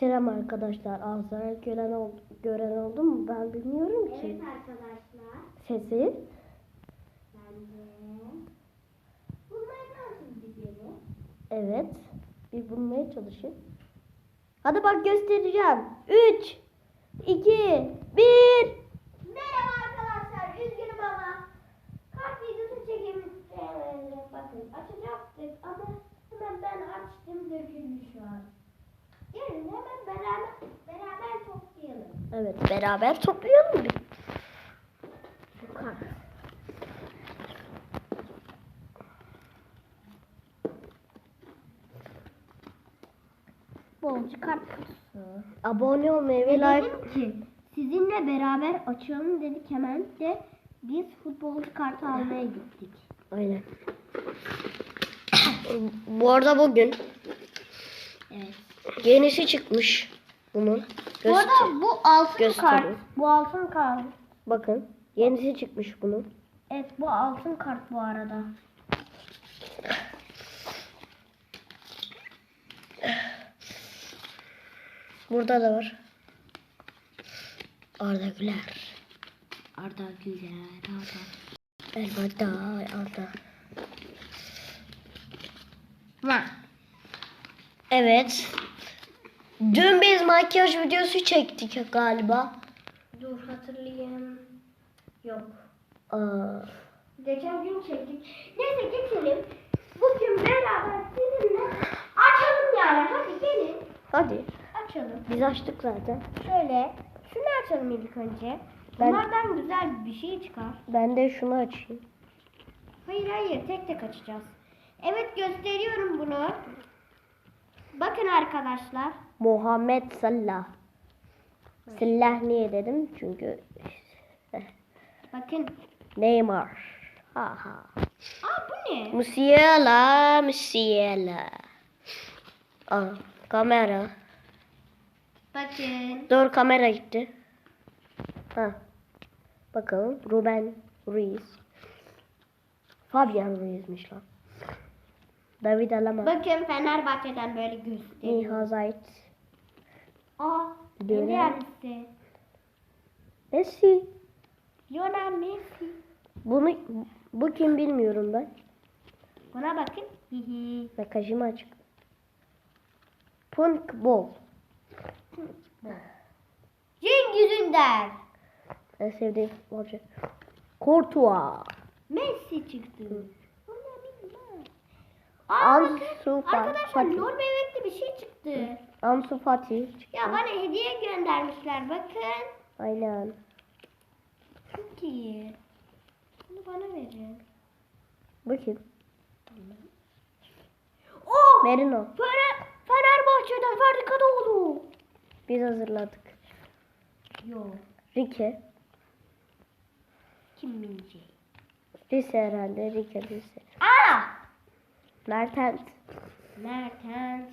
Selam arkadaşlar. Ağzına gören, ol, gören oldu mu? Ben bilmiyorum ki. Evet arkadaşlar. Sesi. Bence. Bulmaya nasıl gidiyor? Evet. Bir bulmaya çalışın. Hadi bak göstereceğim. 3, 2, 1. Merhaba arkadaşlar. Üzgünüm ama kart videosu çekimiz bakın açacaktık ama hemen ben açtım döküldü şu an. Gelin hemen beraber beraber toplayalım. Evet beraber toplayalım bir. Yukarı. Bolcu kart kutusu. Abone olmayı ve like. ki sizinle beraber açalım dedik hemen de biz futbolcu kartı almaya gittik. Aynen. Bu arada bugün Evet. yenisi çıkmış bunun. Bu Göster- arada bu altın Gösterin. kart. Bu altın kart. Bakın yenisi çıkmış bunun. Evet bu altın kart bu arada. Burada da var. Arda Güler. Arda Güler, Arda. Elbette Arda. Va. Evet. Dün biz makyaj videosu çektik galiba. Dur hatırlayayım. Yok. Aa, Geçen gün çektik. Neyse geçelim. Bugün beraber sizinle açalım yani. Hadi gelin. hadi. Açalım. Biz açtık zaten. Şöyle şunu açalım ilk önce. Ben- Bunlardan güzel bir şey çıkar. Ben de şunu açayım. Hayır hayır tek tek açacağız. Evet gösteriyorum bunu. Bakın arkadaşlar. Muhammed Salah. Salah niye dedim? Çünkü Bakın. Neymar. Ha ha. Aa bu ne? Musiala, Musiala. Aa, kamera. Bakın. Dur kamera gitti. Ha. Bakalım. Ruben Ruiz. Fabian Ruiz'miş lan. David Alaba. Bakın Fenerbahçe'den böyle gösteriyor. Miha Zayt. Aa. Dönem. Ender Messi. Lionel Messi. Bunu bu kim bilmiyorum ben. Buna bakın. Mesajım açık. Punk Ball. Cengiz Ünder. En sevdiğim futbolcu. Courtois. Messi çıktı. Bilmem. Aa, Ansu bakın. Fati. Arkadaşlar lor bebekli bir şey çıktı. Ansu Fati. Ya bana hediye göndermişler bakın. Aynen. Çok iyi. Bunu bana verin. Bakayım. Oh! Merino. Fener, Fenerbahçe'den Ferdi Kadıoğlu. Biz hazırladık. Yok. Rike. Kim bilecek? Rize herhalde. Rike Rize. Aa! Mertens. Mertens.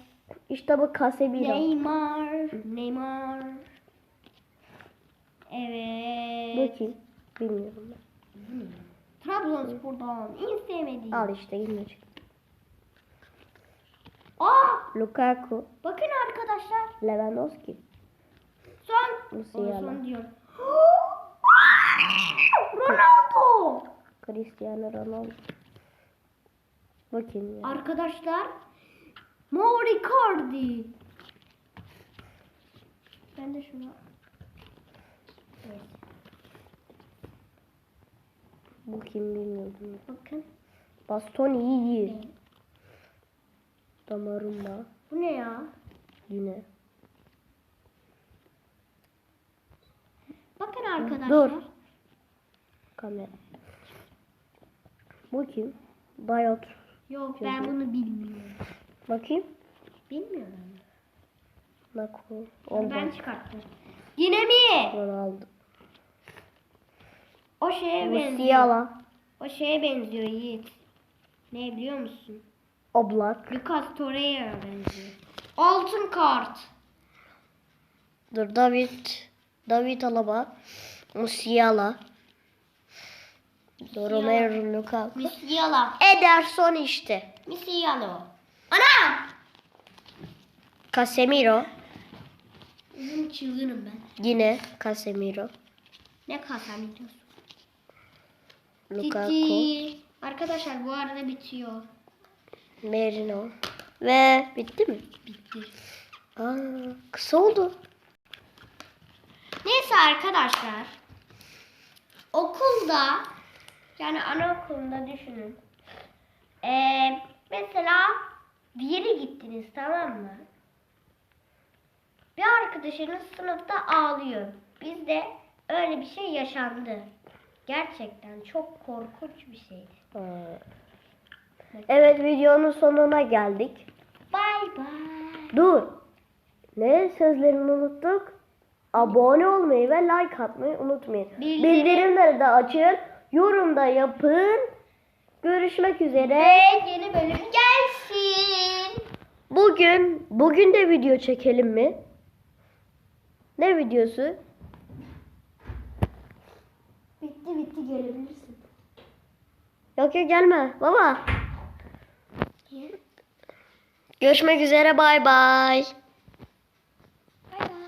İşte bu Casemiro. Neymar. Neymar. Evet. Bakayım. Bilmiyorum ben. Trabzonspor'dan en sevmediğim. Al işte yine çıktı. Aa! Lukaku. Bakın arkadaşlar. Lewandowski. Son. Musiala. Son diyorum. Ronaldo. Cristiano Ronaldo. Bakayım ya. Arkadaşlar. Mauro Icardi. Ben de şunu. Evet. Bu kim bilmiyorum. Bakın. Bastoni iyi. Damarumba. Bu ne ya? Yine. Bakın arkadaşlar. Dur. Kamera. Bu kim? Dayot. Yok ben bunu bilmiyorum. Bakayım. Bilmiyorum. Onu Oldu. ben çıkarttım. Yine mi? Ronaldo. O şeye benziyor. Musiala. O şeye benziyor Yiğit. Ne biliyor musun? Oblak. Lucas Torreira benziyor. Altın kart. Dur David. David Alaba. Musiala. Romero Lukaku. Musiala. Ederson işte. Musiala. Ana! Casemiro. Uzun çılgınım ben. Yine Casemiro. Ne biliyorsun? Lukaku. Bitti. Arkadaşlar bu arada bitiyor. Merino. Ve bitti mi? Bitti. Aa, kısa oldu. Neyse arkadaşlar. Okulda yani anaokulunda düşünün. Ee, mesela bir yere gittiniz tamam mı? Bir arkadaşınız sınıfta ağlıyor. Bizde öyle bir şey yaşandı. Gerçekten çok korkunç bir şeydi. Aa. Evet videonun sonuna geldik. Bay bay. Dur. Ne sözlerimi unuttuk? Abone olmayı ve like atmayı unutmayın. Bildirim- Bildirimleri de açın. Yorumda yapın. Görüşmek üzere. Ve yeni bölüm gelsin. Bugün bugün de video çekelim mi? Ne videosu? Bitti bitti gelebilirsin. Yok yok gelme baba. Görüşmek üzere bay bay.